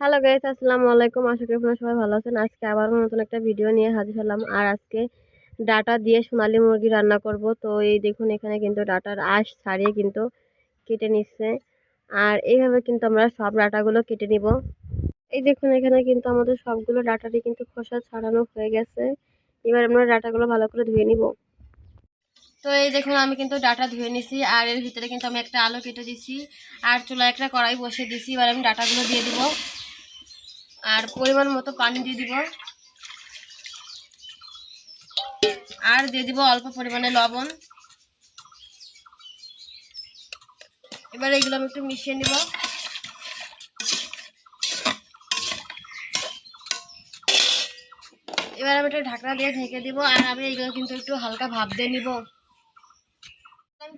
Hello guys আসসালামু আলাইকুম। আশা করি আপনারা সবাই ভালো আছেন। আজকে আবার নতুন একটা ভিডিও নিয়ে হাজির হলাম। আর আজকে ডাটা দিয়ে সোনালী মুরগি রান্না করব। তো এই দেখুন, এখানে কিন্তু ডাটার আঁশ ছাড়িয়ে কিন্তু কেটে নিচ্ছে। আর এইভাবে কিন্তু আমরা সব ডাটাগুলো কেটে নিব। এই দেখুন, এখানে কিন্তু আমাদের সবগুলো ডাটারই কিন্তু খোসা ছাড়ানো হয়ে গেছে। এবার আমরা ডাটাগুলো ভালো করে ধুয়ে নিব। তো এই দেখুন, আমি কিন্তু ডাটা ধুয়ে নিছি। আর এর ভিতরে কিন্তু আমি একটা আলু কেটে দিছি। আর চুলায় একটা কড়াই বসিয়ে দিছি। এবার আমি ডাটাগুলো দিয়ে দিব। আর পরিমাণ মতো পানি দিয়ে দিব। আর দিয়ে দিব অল্প পরিমাণে লবণ। এবার এইগুলো আমি একটু মিশিয়ে নিব। এবার আমি একটু ঢাকনা দিয়ে ঢেকে দিব আর আমি এইগুলো কিন্তু একটু হালকা ভাপ দিয়ে নিব।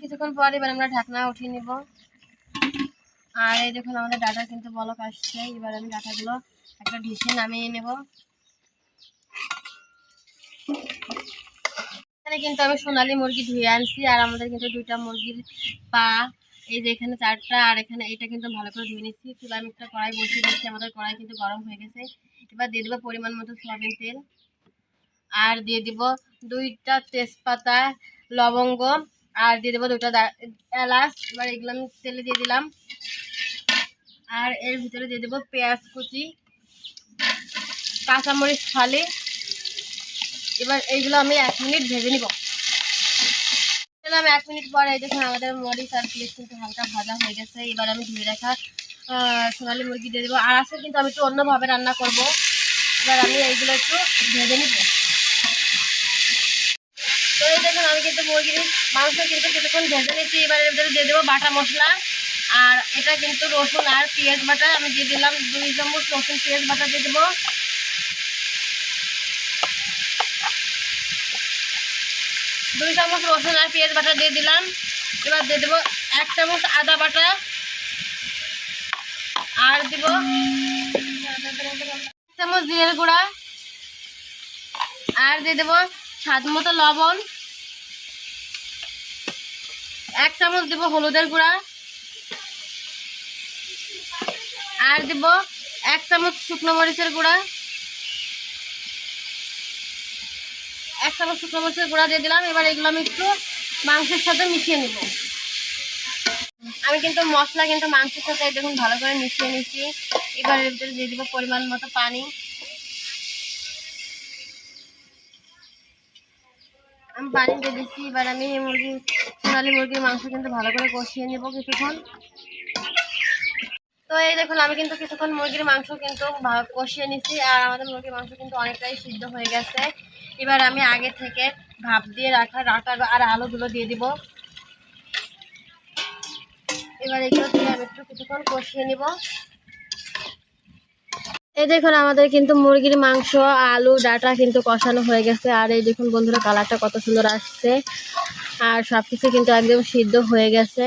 কিছুক্ষণ পর এবার আমরা ঢাকনা উঠিয়ে নিব। আর এই দেখুন, আমাদের ডাটা কিন্তু বলক আসছে। এবার আমি ডাটাগুলো একটা ডিশে নামিয়ে নেব। এখানে কিন্তু আমি সোনালী মুরগি ধুয়ে আনছি, আর আমাদের কিন্তু দুইটা মুরগির পা, এই যে এখানে চারটা, আর এখানে এটা কিন্তু ভালো করে ধুয়ে নিচ্ছি। চুলা আমি একটা কড়াই বসিয়ে দিচ্ছি, আমাদের কড়াই কিন্তু গরম হয়ে গেছে। এবার দিয়ে দেবো পরিমাণ মতো সয়াবিন তেল। আর দিয়ে দিব দুইটা তেজপাতা, লবঙ্গ আর দিয়ে দেবো দুইটা দা- এলাচ, এবার এগুলো আমি তেলে দিয়ে দিলাম। আর এর ভিতরে দিয়ে দেবো পেঁয়াজ কুচি, কাঁচামরিচ ফালি। এবার এইগুলো আমি এক মিনিট ভেজে নিব। দিলাম এক মিনিট পরে দেখুন আমাদের মরিচ আর পেঁয়াজ কিন্তু হালকা ভাজা হয়ে গেছে। এবার আমি ধুয়ে রাখা সোনালী মুরগি দিয়ে দেবো। আর আছে কিন্তু আমি একটু অন্যভাবে রান্না করব। এবার আমি এইগুলো একটু ভেজে নিব তো কিন্তু মুরগির মাংস কিন্তু কিছুক্ষণ ভেজে নিচ্ছি এবার এর ভিতরে দিয়ে দেবো বাটা মশলা। আর এটা কিন্তু রসুন আর পেঁয়াজ বাটা। আমি দিয়ে দিলাম দুই চামচ রসুন, পেঁয়াজ বাটা দিয়ে দেবো। দুই চামচ রসুন আর পেঁয়াজ বাটা দিয়ে দিলাম। এবার দিয়ে দেবো এক চামচ আদা বাটা। আর দিব এক চামচ জিরের গুঁড়া। আর দিয়ে দেবো স্বাদ মতো লবণ। এক চামচ দিব হলুদের গুঁড়া। আর দিব এক চামচ শুকনো মরিচের গুঁড়া। এক চামচ শুকনো মরিচের গুঁড়া দিয়ে দিলাম। এবার এগুলো আমি একটু মাংসের সাথে মিশিয়ে নিব। আমি কিন্তু মশলা কিন্তু মাংসের সাথে দেখুন ভালো করে মিশিয়ে নিচ্ছি এবার এর ভিতরে দিয়ে দিব পরিমাণ মতো পানি। আমি পানি দিয়ে দিচ্ছি এবার আমি মুরগি, সোনালি মুরগির মাংস কিন্তু ভালো করে কষিয়ে নেব কিছুক্ষণ। তো এই দেখুন, আমি কিন্তু কিছুক্ষণ মুরগির মাংস কিন্তু কষিয়ে নিচ্ছি আর আমাদের মুরগির মাংস কিন্তু অনেকটাই সিদ্ধ হয়ে গেছে। এবার আমি আগে থেকে ভাপ দিয়ে রাখা ডাটা আর আলুগুলো দিয়ে দিব। এবার এগুলো দিয়ে আমি একটু কিছুক্ষণ কষিয়ে নিব। এই দেখুন, আমাদের কিন্তু মুরগির মাংস, আলু, ডাটা কিন্তু কষানো হয়ে গেছে। আর এই দেখুন বন্ধুরা, কালারটা কত সুন্দর আসছে। আর সব কিছু কিন্তু একদম সিদ্ধ হয়ে গেছে।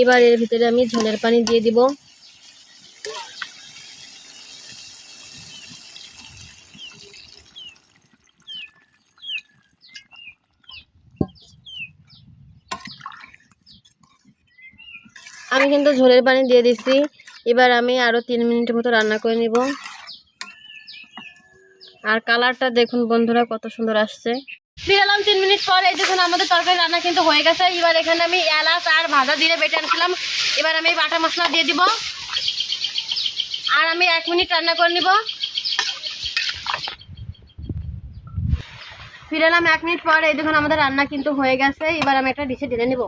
এবার এর ভিতরে আমি ঝোলের পানি দিয়ে দিব। আমি কিন্তু ঝোলের পানি দিয়ে দিচ্ছি এবার আমি আরও তিন মিনিটের মতো রান্না করে নিব। আর কালারটা দেখুন বন্ধুরা, কত সুন্দর আসছে। ফিরে এলাম তিন মিনিট পর দেখুন আমাদের তরকারি রান্না কিন্তু হয়ে গেছে। এবার এখানে আমি এলাচ আর ভাজা দিয়ে বেটে আনছিলাম। এবার আমি বাটা মশলা দিয়ে দিব। আর আমি এক মিনিট রান্না করে নিব। ফিরে এলাম এক মিনিট পর, এই দেখুন আমাদের রান্না কিন্তু হয়ে গেছে। এবার আমি একটা ডিশে ঢেলে নিব।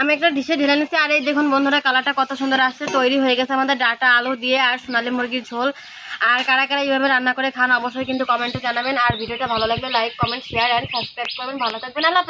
আমি একটা ডিশে ঢেলে নিচ্ছি আর এই দেখুন বন্ধুরা, কালারটা কত সুন্দর আসছে, তৈরি হয়ে গেছে আমাদের ডাটা, আলু দিয়ে আর সোনালি মুরগির ঝোল। আর কারা কারা এইভাবে রান্না করে খান, অবশ্যই কিন্তু কমেন্টে জানাবেন। আর ভিডিওটা ভালো লাগলে like comment share and subscribe করবেন। ভালো থাকবেন, আল্লাহ